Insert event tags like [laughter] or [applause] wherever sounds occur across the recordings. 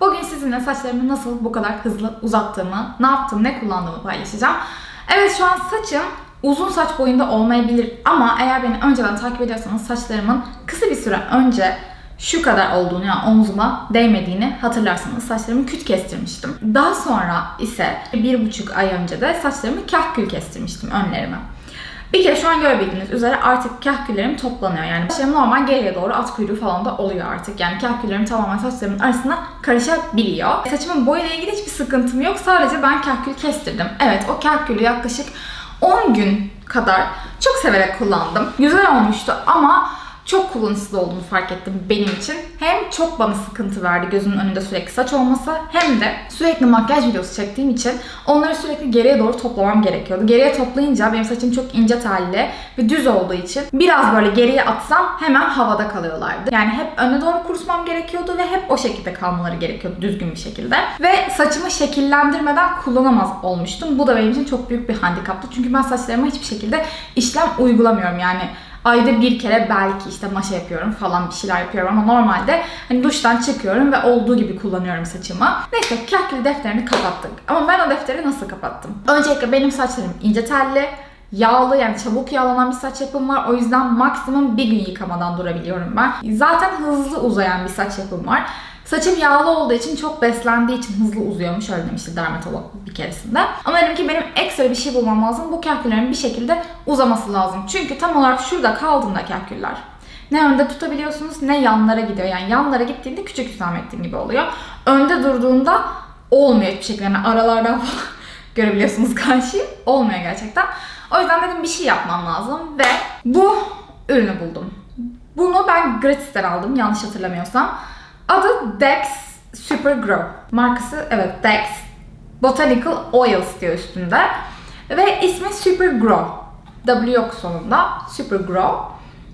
Bugün sizinle saçlarımı nasıl bu kadar hızlı uzattığımı, ne yaptım, ne kullandığımı paylaşacağım. Evet şu an saçım uzun saç boyunda olmayabilir ama eğer beni önceden takip ediyorsanız saçlarımın kısa bir süre önce şu kadar olduğunu yani omzuma değmediğini hatırlarsanız saçlarımı küt kestirmiştim. Daha sonra ise bir buçuk ay önce de saçlarımı kahkül kestirmiştim önlerime. Bir kere şu an görebildiğiniz üzere artık kahküllerim toplanıyor. Yani saçlarım normal geriye doğru at kuyruğu falan da oluyor artık. Yani kahküllerim tamamen saçlarımın arasına karışabiliyor. Saçımın boyuyla ilgili hiçbir sıkıntım yok. Sadece ben kahkül kestirdim. Evet o kahkülü yaklaşık 10 gün kadar çok severek kullandım. Güzel olmuştu ama çok kullanışsız olduğunu fark ettim benim için. Hem çok bana sıkıntı verdi gözümün önünde sürekli saç olması hem de sürekli makyaj videosu çektiğim için onları sürekli geriye doğru toplamam gerekiyordu. Geriye toplayınca benim saçım çok ince telli ve düz olduğu için biraz böyle geriye atsam hemen havada kalıyorlardı. Yani hep öne doğru kurutmam gerekiyordu ve hep o şekilde kalmaları gerekiyordu düzgün bir şekilde. Ve saçımı şekillendirmeden kullanamaz olmuştum. Bu da benim için çok büyük bir handikaptı. Çünkü ben saçlarıma hiçbir şekilde işlem uygulamıyorum. Yani ayda bir kere belki işte maşa yapıyorum falan bir şeyler yapıyorum ama normalde hani duştan çıkıyorum ve olduğu gibi kullanıyorum saçımı. Neyse kahkül defterini kapattık. Ama ben o defteri nasıl kapattım? Öncelikle benim saçlarım ince telli, yağlı yani çabuk yağlanan bir saç yapım var. O yüzden maksimum bir gün yıkamadan durabiliyorum ben. Zaten hızlı uzayan bir saç yapım var. Saçım yağlı olduğu için çok beslendiği için hızlı uzuyormuş öyle demişti dermatolog bir keresinde. Ama dedim ki benim ekstra bir şey bulmam lazım. Bu kahküllerin bir şekilde uzaması lazım. Çünkü tam olarak şurada kaldığında kahküller. Ne önde tutabiliyorsunuz ne yanlara gidiyor. Yani yanlara gittiğinde küçük Hüsamettin gibi oluyor. Önde durduğunda olmuyor hiçbir şekilde. Yani aralardan [laughs] falan görebiliyorsunuz karşıyı. Olmuyor gerçekten. O yüzden dedim bir şey yapmam lazım ve bu ürünü buldum. Bunu ben gratisten aldım yanlış hatırlamıyorsam. Adı Dex Super Grow. Markası evet Dex. Botanical Oils diyor üstünde. Ve ismi Super Grow. W yok sonunda. Super Grow.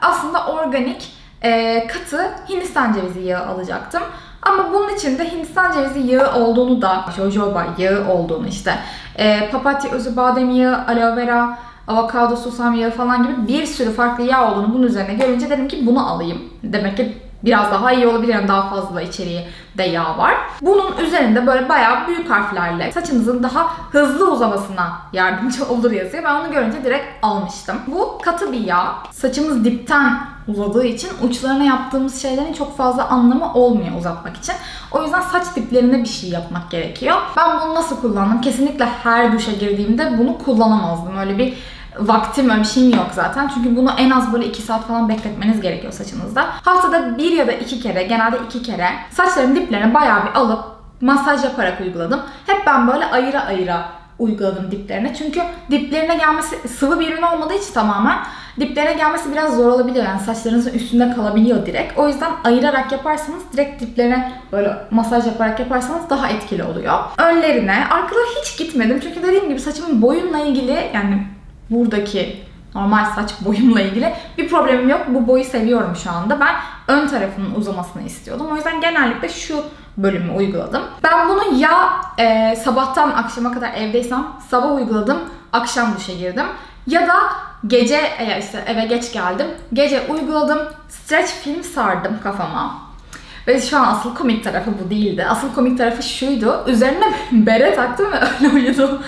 Aslında organik e, katı Hindistan cevizi yağı alacaktım. Ama bunun içinde Hindistan cevizi yağı olduğunu da, jojoba yağı olduğunu işte, e, papatya özü badem yağı, aloe vera, avokado susam yağı falan gibi bir sürü farklı yağ olduğunu bunun üzerine görünce dedim ki bunu alayım. Demek ki biraz daha iyi olabilir. Yani daha fazla içeriği de yağ var. Bunun üzerinde böyle bayağı büyük harflerle saçınızın daha hızlı uzamasına yardımcı [laughs] olur yazıyor. Ben onu görünce direkt almıştım. Bu katı bir yağ. Saçımız dipten uzadığı için uçlarına yaptığımız şeylerin çok fazla anlamı olmuyor uzatmak için. O yüzden saç diplerine bir şey yapmak gerekiyor. Ben bunu nasıl kullandım? Kesinlikle her duşa girdiğimde bunu kullanamazdım. Öyle bir vaktim öyle bir şeyim yok zaten. Çünkü bunu en az böyle 2 saat falan bekletmeniz gerekiyor saçınızda. Haftada bir ya da iki kere, genelde iki kere saçların diplerine bayağı bir alıp masaj yaparak uyguladım. Hep ben böyle ayıra ayıra uyguladım diplerine. Çünkü diplerine gelmesi sıvı bir ürün olmadığı için tamamen diplerine gelmesi biraz zor olabiliyor. Yani saçlarınızın üstünde kalabiliyor direkt. O yüzden ayırarak yaparsanız direkt diplerine böyle masaj yaparak yaparsanız daha etkili oluyor. Önlerine, arkalara hiç gitmedim. Çünkü dediğim gibi saçımın boyunla ilgili yani buradaki normal saç boyumla ilgili bir problemim yok. Bu boyu seviyorum şu anda. Ben ön tarafının uzamasını istiyordum. O yüzden genellikle şu bölümü uyguladım. Ben bunu ya e, sabahtan akşama kadar evdeysem sabah uyguladım, akşam duşa girdim. Ya da gece eğer işte eve geç geldim, gece uyguladım, stretch film sardım kafama. Ve şu an asıl komik tarafı bu değildi. Asıl komik tarafı şuydu. Üzerine [laughs] bere taktım ve [laughs] öyle uyudum.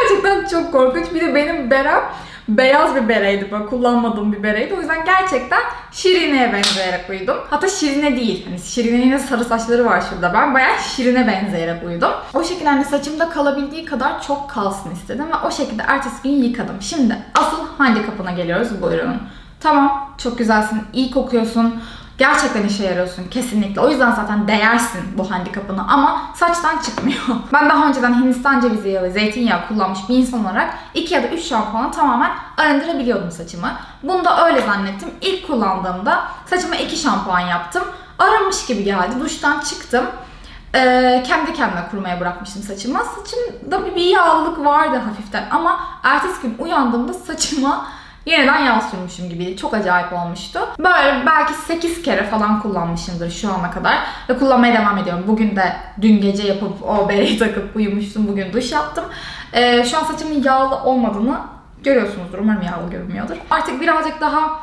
Gerçekten çok korkunç. Bir de benim berem beyaz bir bereydi böyle kullanmadığım bir bereydi. O yüzden gerçekten Şirine'ye benzeyerek uyudum. Hatta Şirine değil. Hani Şirine'nin sarı saçları var şurada. Ben bayağı Şirine benzeyerek uyudum. O şekilde hani saçımda kalabildiği kadar çok kalsın istedim ve o şekilde ertesi gün yıkadım. Şimdi asıl handikapına geliyoruz bu ürünün. Tamam çok güzelsin, iyi kokuyorsun. Gerçekten işe yarıyorsun kesinlikle. O yüzden zaten değersin bu handikapını ama saçtan çıkmıyor. [laughs] Ben daha önceden Hindistan cevizi yağı ve zeytinyağı kullanmış bir insan olarak 2 ya da 3 şampuanı tamamen arındırabiliyordum saçımı. Bunu da öyle zannettim. İlk kullandığımda saçıma 2 şampuan yaptım. Aramış gibi geldi. Duştan çıktım. Ee, kendi kendime kurumaya bırakmıştım saçımı. Saçımda bir, yağlılık vardı hafiften ama ertesi gün uyandığımda saçıma yeniden yağ sürmüşüm gibiydi. Çok acayip olmuştu. Böyle belki 8 kere falan kullanmışımdır şu ana kadar. Ve kullanmaya devam ediyorum. Bugün de dün gece yapıp o bereyi takıp uyumuştum. Bugün duş yaptım. Ee, şu an saçımın yağlı olmadığını görüyorsunuzdur. Umarım yağlı görünmüyordur. Artık birazcık daha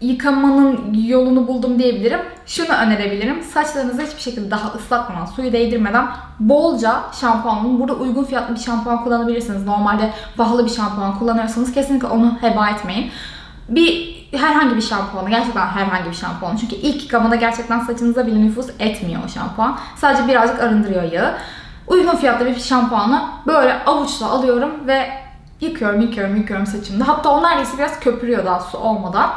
yıkamanın yolunu buldum diyebilirim. Şunu önerebilirim. Saçlarınızı hiçbir şekilde daha ıslatmadan, suyu değdirmeden bolca şampuan alın. Burada uygun fiyatlı bir şampuan kullanabilirsiniz. Normalde pahalı bir şampuan kullanıyorsanız kesinlikle onu heba etmeyin. Bir herhangi bir şampuanı, gerçekten herhangi bir şampuanı. Çünkü ilk yıkamada gerçekten saçınıza bile nüfuz etmiyor o şampuan. Sadece birazcık arındırıyor yağı. Uygun fiyatlı bir şampuanı böyle avuçla alıyorum ve yıkıyorum, yıkıyorum, yıkıyorum saçımda. Hatta o neredeyse biraz köpürüyor daha su olmadan.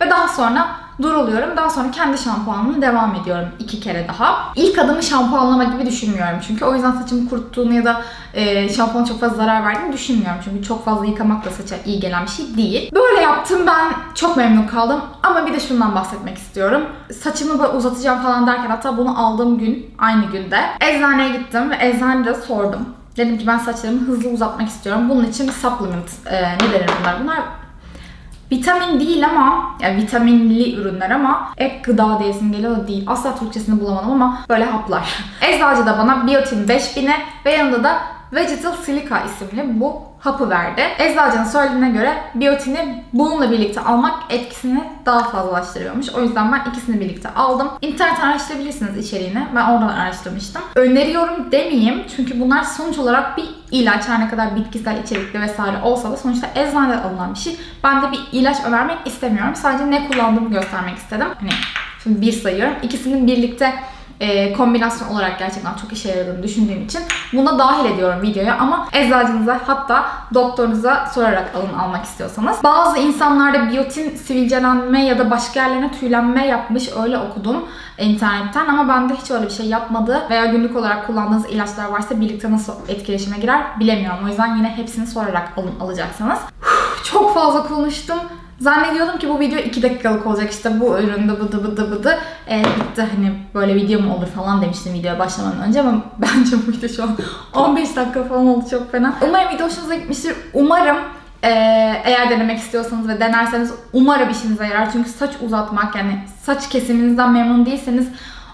Ve daha sonra duruluyorum. Daha sonra kendi şampuanımla devam ediyorum iki kere daha. İlk adımı şampuanlama gibi düşünmüyorum çünkü. O yüzden saçımı kuruttuğunu ya da e, şampuana çok fazla zarar verdiğini düşünmüyorum. Çünkü çok fazla yıkamak da saça iyi gelen bir şey değil. Böyle yaptım ben çok memnun kaldım. Ama bir de şundan bahsetmek istiyorum. Saçımı böyle uzatacağım falan derken hatta bunu aldığım gün aynı günde eczaneye gittim ve eczanede sordum. Dedim ki ben saçlarımı hızlı uzatmak istiyorum. Bunun için supplement, e, ne denir bunlar? Bunlar Vitamin değil ama, yani vitaminli ürünler ama ek gıda diyesim geliyor da değil. Asla Türkçesini bulamadım ama böyle haplar. [laughs] Eczacı da bana Biotin 5000'e ve yanında da Vegetal Silica isimli bu hapı verdi. Eczacının söylediğine göre biyotini bununla birlikte almak etkisini daha fazlalaştırıyormuş. O yüzden ben ikisini birlikte aldım. İnternetten araştırabilirsiniz içeriğini. Ben oradan araştırmıştım. Öneriyorum demeyeyim çünkü bunlar sonuç olarak bir ilaç her ne kadar bitkisel içerikli vesaire olsa da sonuçta eczaneden alınan bir şey. Ben de bir ilaç önermek istemiyorum. Sadece ne kullandığımı göstermek istedim. Hani şimdi bir sayıyorum. İkisinin birlikte e, kombinasyon olarak gerçekten çok işe yaradığını düşündüğüm için buna dahil ediyorum videoya ama eczacınıza hatta doktorunuza sorarak alın almak istiyorsanız. Bazı insanlarda biyotin sivilcelenme ya da başka yerlerine tüylenme yapmış öyle okudum internetten ama bende hiç öyle bir şey yapmadı veya günlük olarak kullandığınız ilaçlar varsa birlikte nasıl etkileşime girer bilemiyorum. O yüzden yine hepsini sorarak alın alacaksınız. Çok fazla konuştum. Zannediyordum ki bu video 2 dakikalık olacak işte bu üründe bıdı bıdı bıdı e, bitti hani böyle video mu olur falan demiştim videoya başlamadan önce ama [laughs] bence bu video şu an 15 dakika falan oldu çok fena. Umarım video hoşunuza gitmiştir. Umarım e, eğer denemek istiyorsanız ve denerseniz umarım işinize yarar. Çünkü saç uzatmak yani saç kesiminizden memnun değilseniz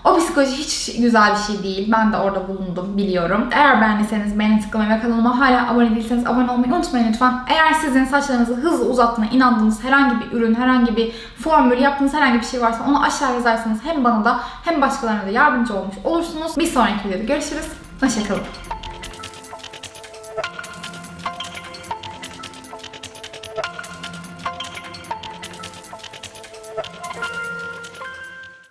o psikoloji hiç güzel bir şey değil. Ben de orada bulundum biliyorum. Eğer beğendiyseniz beğeni tıklamayı ve kanalıma hala abone değilseniz abone olmayı unutmayın lütfen. Eğer sizin saçlarınızı hızlı uzattığına inandığınız herhangi bir ürün, herhangi bir formül, yaptığınız herhangi bir şey varsa onu aşağı yazarsanız hem bana da hem başkalarına da yardımcı olmuş olursunuz. Bir sonraki videoda görüşürüz. Hoşçakalın.